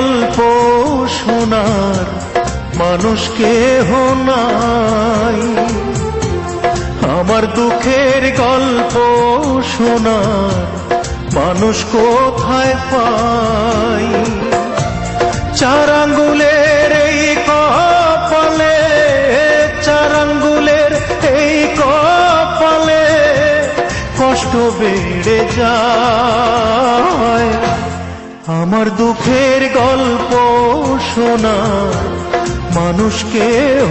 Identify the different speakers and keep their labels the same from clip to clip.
Speaker 1: গল্প শোনার মানুষ কেহ নাই। আমার দুঃখের গল্প শোনার মানুষ কোথায় পাই? চার আঙ্গুলের এই কপালে, চার আঙ্গুলের এই কপালে কষ্ট বেড়ে যায়। আমার দুঃখের গল্প শোনা মানুষ কেহ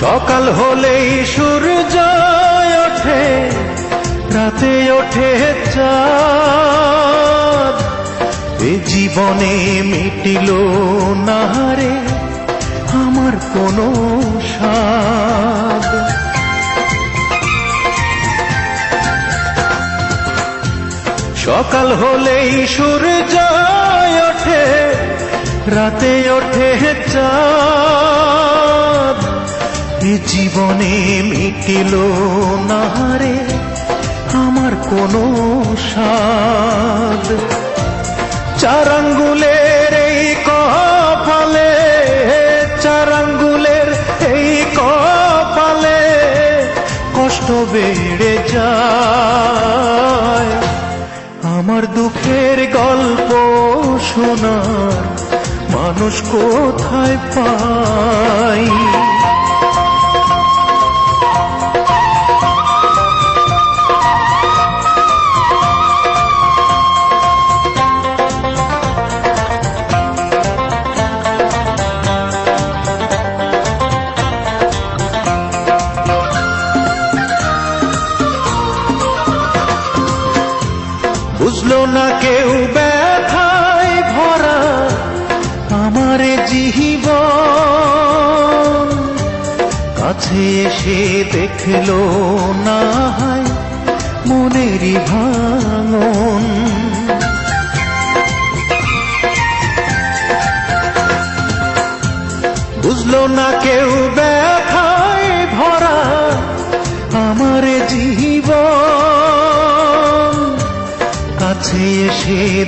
Speaker 1: সকাল হলেই সূর্য ওঠে, রাতে ওঠে চাঁদ। এ জীবনে মিটিল না রে আমার কোনো স্বাদ। সকাল হলেই সূর্য ওঠে, রাতে ওঠে চাঁদ। জীবনে মিটিল না রে আমার কোনো স্বাদ। চার আঙ্গুলের এই কপালে চার আঙ্গুলের এই কপালে কষ্ট বেড়ে যায়। আমার দুঃখের গল্প শোনার মানুষ কোথায় পাই বুঝলো না কেউ ব্যথায় ভরা আমার জিহিব কাছে এসে দেখল না হয় মনেরই ভাঙন।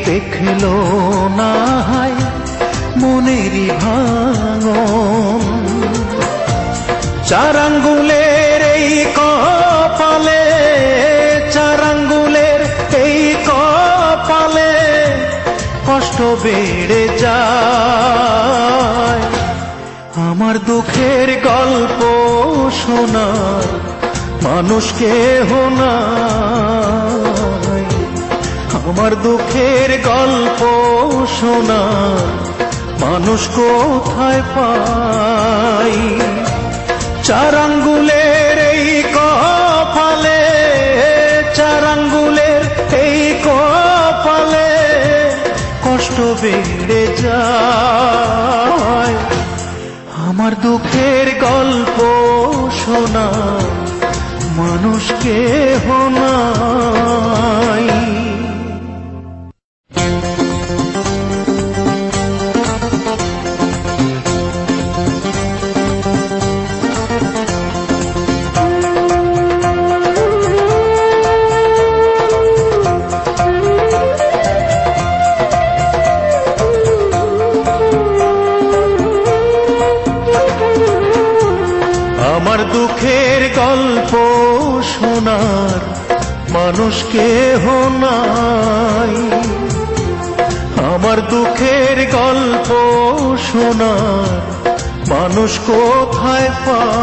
Speaker 1: দেখল না হয় মনেরই ভাঙন। চার আঙ্গুলের এই কপালে চার আঙ্গুলের এই কপালে কষ্ট বেড়ে যায়। আমার দুঃখের গল্প শোনার মানুষ কেহ নাই আমার দুঃখের গল্প শোনা, মানুষ কোথায় পাই চার আঙ্গুলের এই কপালে চার আঙ্গুলের এই কপালে কষ্ট বেড়ে যায়। আমার দুঃখের গল্প শোনা, মানুষ কেহ গল্প শোনার মানুষ কেহ নাই। আমার দুঃখের গল্প শোনার মানুষ কোথায় পাই